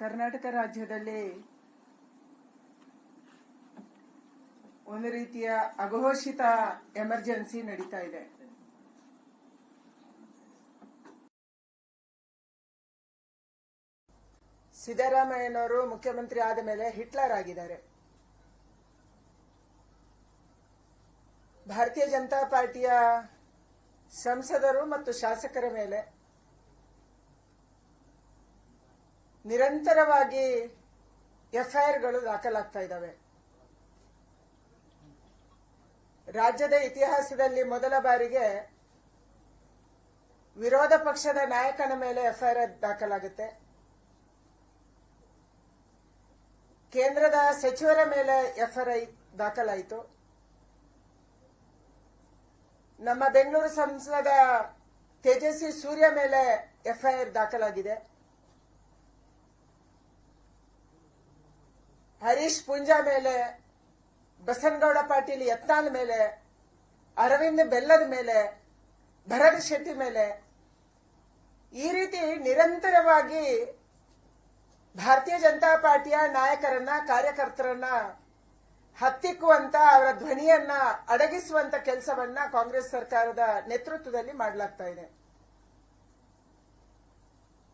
ಕರ್ನಾಟಕ ರಾಜ್ಯದಲ್ಲಿ ಒಂದು ರೀತಿಯ ಅಘೋಷಿತ ಎಮರ್ಜೆನ್ಸಿ ನಡೀತಾ ಇದೆ. ಸಿದ್ದರಾಮಯ್ಯನವರು ಮುಖ್ಯಮಂತ್ರಿ ಆದ ಮೇಲೆ ಹಿಟ್ಲರ್ ಆಗಿದ್ದಾರೆ. ಭಾರತೀಯ ಜನತಾ ಪಾರ್ಟಿಯ ಸಂಸದರು ಮತ್ತು ಶಾಸಕರ ಮೇಲೆ ನಿರಂತರವಾಗಿ ಎಫ್ಐಆರ್ಗಳು ದಾಖಲಾಗ್ತಾ ಇದ್ದಾವೆ. ರಾಜ್ಯದ ಇತಿಹಾಸದಲ್ಲಿ ಮೊದಲ ಬಾರಿಗೆ ವಿರೋಧ ಪಕ್ಷದ ನಾಯಕನ ಮೇಲೆ ಎಫ್ಐಆರ್ ದಾಖಲಾಗುತ್ತೆ. ಕೇಂದ್ರದ ಸಚಿವರ ಮೇಲೆ ಎಫ್ಐಆರ್ ದಾಖಲಾಯಿತು. ನಮ್ಮ ಬೆಂಗಳೂರು ಸಂಸದ ತೇಜಸ್ವಿ ಸೂರ್ಯ ಮೇಲೆ ಎಫ್ಐಆರ್ ದಾಖಲಾಗಿದೆ. ಹರೀಶ್ ಪುಂಜಾ ಮೇಲೆ, ಬಸನಗೌಡ ಪಾಟೀಲ್ ಯತ್ನಾಲ್ ಮೇಲೆ, ಅರವಿಂದ್ ಬೆಲ್ಲದ ಮೇಲೆ, ಭರತ್ ಶೆಟ್ಟಿ ಮೇಲೆ ಈ ರೀತಿ ನಿರಂತರವಾಗಿ ಭಾರತೀಯ ಜನತಾ ಪಾರ್ಟಿಯ ನಾಯಕರನ್ನ, ಕಾರ್ಯಕರ್ತರನ್ನ ಹತ್ತಿಕ್ಕುವಂತ, ಅವರ ಧ್ವನಿಯನ್ನ ಅಡಗಿಸುವಂತ ಕೆಲಸವನ್ನ ಕಾಂಗ್ರೆಸ್ ಸರ್ಕಾರದ ನೇತೃತ್ವದಲ್ಲಿ ಮಾಡಲಾಗ್ತಾ ಇದೆ.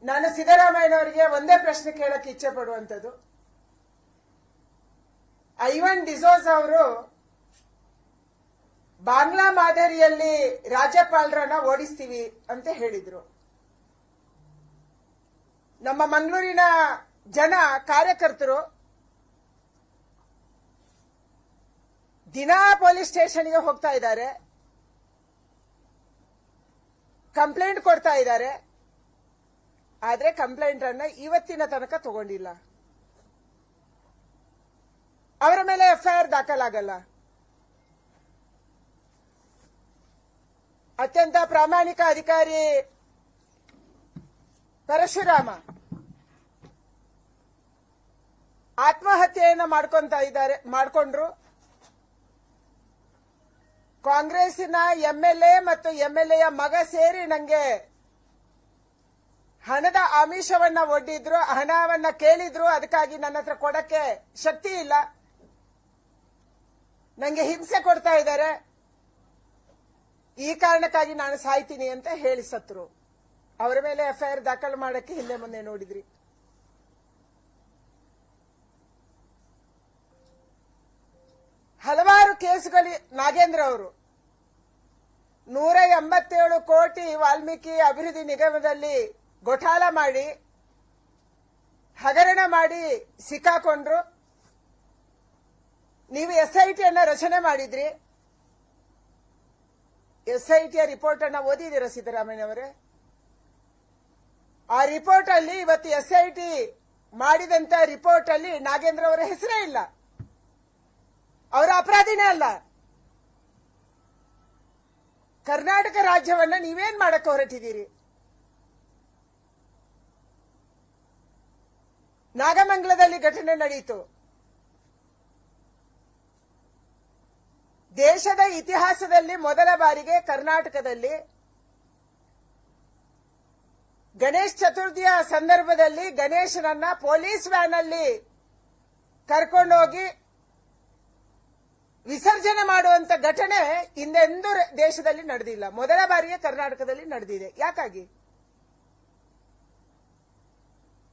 ನಾನು ಸಿದ್ದರಾಮಯ್ಯನವರಿಗೆ ಒಂದೇ ಪ್ರಶ್ನೆ ಕೇಳಕ್ಕೆ ಇಚ್ಛೆ ಪಡುವಂತದ್ದು ಐವನ್ ಡಿಸೋಸ್ ಅವರು ಬಾಂಗ್ಲಾ ಮಾದರಿಯಲ್ಲಿ ರಾಜ್ಯಪಾಲರನ್ನ ಓಡಿಸ್ತೀವಿ ಅಂತ ಹೇಳಿದ್ರು. ನಮ್ಮ ಮಂಗಳೂರಿನ ಜನ ಕಾರ್ಯಕರ್ತರು ದಿನಾ ಪೊಲೀಸ್ ಸ್ಟೇಷನ್ಗೆ ಹೋಗ್ತಾ ಇದ್ದಾರೆ. ಕಂಪ್ಲೇಂಟ್ ಕೊಡ್ತಾ ಇದ್ದಾರೆ. ಆದ್ರೆ ಕಂಪ್ಲೇಂಟ್ ಅನ್ನ ಇವತ್ತಿನ ತನಕ ತಗೊಂಡಿಲ್ಲ. ಅವರ ಮೇಲೆ ಎಫ್ಐಆರ್ ದಾಖಲಾಗಲ್ಲ. ಅತ್ಯಂತ ಪ್ರಾಮಾಣಿಕ ಅಧಿಕಾರಿ ಪರಶುರಾಮ ಆತ್ಮಹತ್ಯೆಯನ್ನು ಮಾಡ್ಕೊಂತ ಇದ್ದಾರೆ, ಮಾಡಿಕೊಂಡ್ರು. ಕಾಂಗ್ರೆಸ್ಸಿನ ಎಂಎಲ್ಎ ಮತ್ತು ಎಂಎಲ್ಎಯ ಮಗ ಸೇರಿ ನಂಗೆ ಹಣದ ಆಮಿಷವನ್ನ ಒಡ್ಡಿದ್ರು, ಹಣವನ್ನ ಕೇಳಿದ್ರು, ಅದಕ್ಕಾಗಿ ನನ್ನ ಹತ್ರ ಕೊಡಕ್ಕೆ ಶಕ್ತಿ ಇಲ್ಲ. ನಂಗೆ ಹಿಂಸೆ ಕೊಡ್ತಾ ಇದ್ದಾರೆ. ಈ ಕಾರಣಕ್ಕಾಗಿ ನಾನು ಸಾಯ್ತೀನಿ ಅಂತ ಹೇಳಿ ಸತ್ರು. ಅವರ ಮೇಲೆ ಎಫ್ಐಆರ್ ದಾಖಲು ಮಾಡಕ್ಕೆ ಹಿಂದೆ ಮುಂದೆ ನೋಡಿದ್ರಿ. ಹಲವಾರು ಕೇಸುಗಳು ನಾಗೇಂದ್ರ ಅವರು. ನೂರ ಎಂಬತ್ತೇಳು ಕೋಟಿ ವಾಲ್ಮೀಕಿ ಅಭಿವೃದ್ಧಿ ನಿಗಮದಲ್ಲಿ ಗೊಠಾಲ ಮಾಡಿ, ಹಗರಣ ಮಾಡಿ ಸಿಕ್ಕಾಕೊಂಡ್ರು. ನೀವು ಎಸ್ ಐ ಟಿಯನ್ನ ರಚನೆ ಮಾಡಿದ್ರಿ. ಎಸ್ಐಟಿಯ ರಿಪೋರ್ಟ್ ಅನ್ನ ಓದಿದಿರ ಸಿದ್ದರಾಮಯ್ಯ ಅವರೇ? ಆ ರಿಪೋರ್ಟ್ ಅಲ್ಲಿ ಇವತ್ತು ಎಸ್ಐಟಿ ಮಾಡಿದಂತ ರಿಪೋರ್ಟ್ ಅಲ್ಲಿ ನಾಗೇಂದ್ರ ಅವರ ಹೆಸರೇ ಇಲ್ಲ. ಅವರ ಅಪರಾಧಿನೇ ಅಲ್ಲ. ಕರ್ನಾಟಕ ರಾಜ್ಯವನ್ನ ನೀವೇನ್ ಮಾಡಕ್ಕೆ ಹೊರಟಿದ್ದೀರಿ? ನಾಗಮಂಗಲದಲ್ಲಿ ಘಟನೆ ನಡೆಯಿತು ದೇಶದ ಇತಿಹಾಸದಲ್ಲಿ ಮೊದಲ ಬಾರಿಗೆ ಕರ್ನಾಟಕದಲ್ಲಿ ಗಣೇಶ್ ಚತುರ್ಥಿಯ ಸಂದರ್ಭದಲ್ಲಿ ಗಣೇಶನನ್ನ ಪೊಲೀಸ್ ವ್ಯಾನ್ ಅಲ್ಲಿ ಕರ್ಕೊಂಡೋಗಿ ವಿಸರ್ಜನೆ ಮಾಡುವಂತ ಘಟನೆ ಹಿಂದೆಂದೂ ದೇಶದಲ್ಲಿ ನಡೆದಿಲ್ಲ. ಮೊದಲ ಬಾರಿಗೆ ಕರ್ನಾಟಕದಲ್ಲಿ ನಡೆದಿದೆ. ಯಾಕಾಗಿ?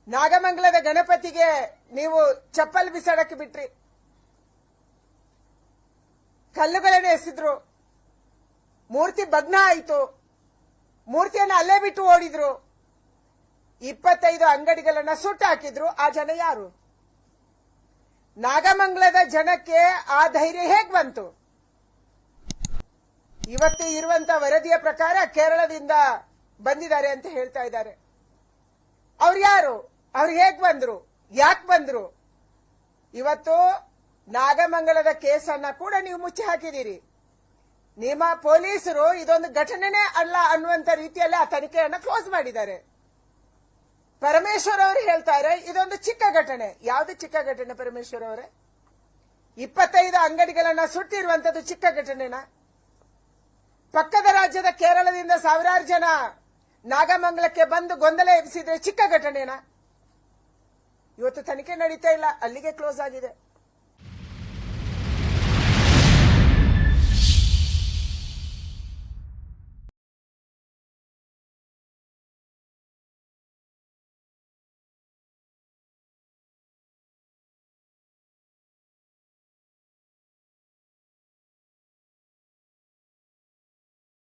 ನಾಗಮಂಗಲದ ಗಣಪತಿಗೆ ನೀವು ಚಪ್ಪಲ್ ಬಿಸಾಡಕ್ಕೆ ಬಿಟ್ರಿ. ಕಲ್ಲುಗಳನ್ನ ಎಸೆದ್ರು. ಮೂರ್ತಿ ಭಗ್ನ ಆಯಿತು ಮೂರ್ತಿಯನ್ನು ಅಲ್ಲೇ ಬಿಟ್ಟು ಓಡಿದ್ರು. ಇಪ್ಪತ್ತೈದು ಅಂಗಡಿಗಳನ್ನ ಸುಟ್ಟು ಹಾಕಿದ್ರು ಆ ಜನ ಯಾರು? ನಾಗಮಂಗಲದ ಜನಕ್ಕೆ ಆ ಧೈರ್ಯ ಹೇಗ್ ಬಂತು? ಇವತ್ತು ಇರುವಂತ ವರದಿಯ ಪ್ರಕಾರ ಕೇರಳದಿಂದ ಬಂದಿದ್ದಾರೆ ಅಂತ ಹೇಳ್ತಾ ಇದ್ದಾರೆ. ಅವ್ರು ಯಾರು? ಅವ್ರು ಹೇಗ್ ಬಂದ್ರು? ಯಾಕೆ ಬಂದ್ರು? ಇವತ್ತು ನಾಗಮಂಗಲದ ಕೇಸನ್ನ ಕೂಡ ನೀವು ಮುಚ್ಚಿ ಹಾಕಿದ್ದೀರಿ. ನಿಮ್ಮ ಪೊಲೀಸರು ಇದೊಂದು ಘಟನೆನೇ ಅಲ್ಲ ಅನ್ನುವಂತ ರೀತಿಯಲ್ಲಿ ಆ ತನಿಖೆಯನ್ನ ಕ್ಲೋಸ್ ಮಾಡಿದ್ದಾರೆ. ಪರಮೇಶ್ವರ್ ಅವರು ಹೇಳ್ತಾರೆ ಇದೊಂದು ಚಿಕ್ಕ ಘಟನೆ. ಯಾವುದು ಚಿಕ್ಕ ಘಟನೆ ಪರಮೇಶ್ವರ್ ಅವರೇ? ಇಪ್ಪತ್ತೈದು ಅಂಗಡಿಗಳನ್ನ ಸುಟ್ಟಿರುವಂತದ್ದು ಚಿಕ್ಕ ಘಟನೆನಾ? ಪಕ್ಕದ ರಾಜ್ಯದ ಕೇರಳದಿಂದ ಸಾವಿರಾರು ಜನ ನಾಗಮಂಗಲಕ್ಕೆ ಬಂದು ಗೊಂದಲ ಎಬ್ಬಿಸಿದ್ರೆ ಚಿಕ್ಕ ಘಟನೆನಾ? ಇವತ್ತು ತನಿಖೆ ನಡೀತಾ ಇಲ್ಲ, ಅಲ್ಲಿಗೆ ಕ್ಲೋಸ್ ಆಗಿದೆ.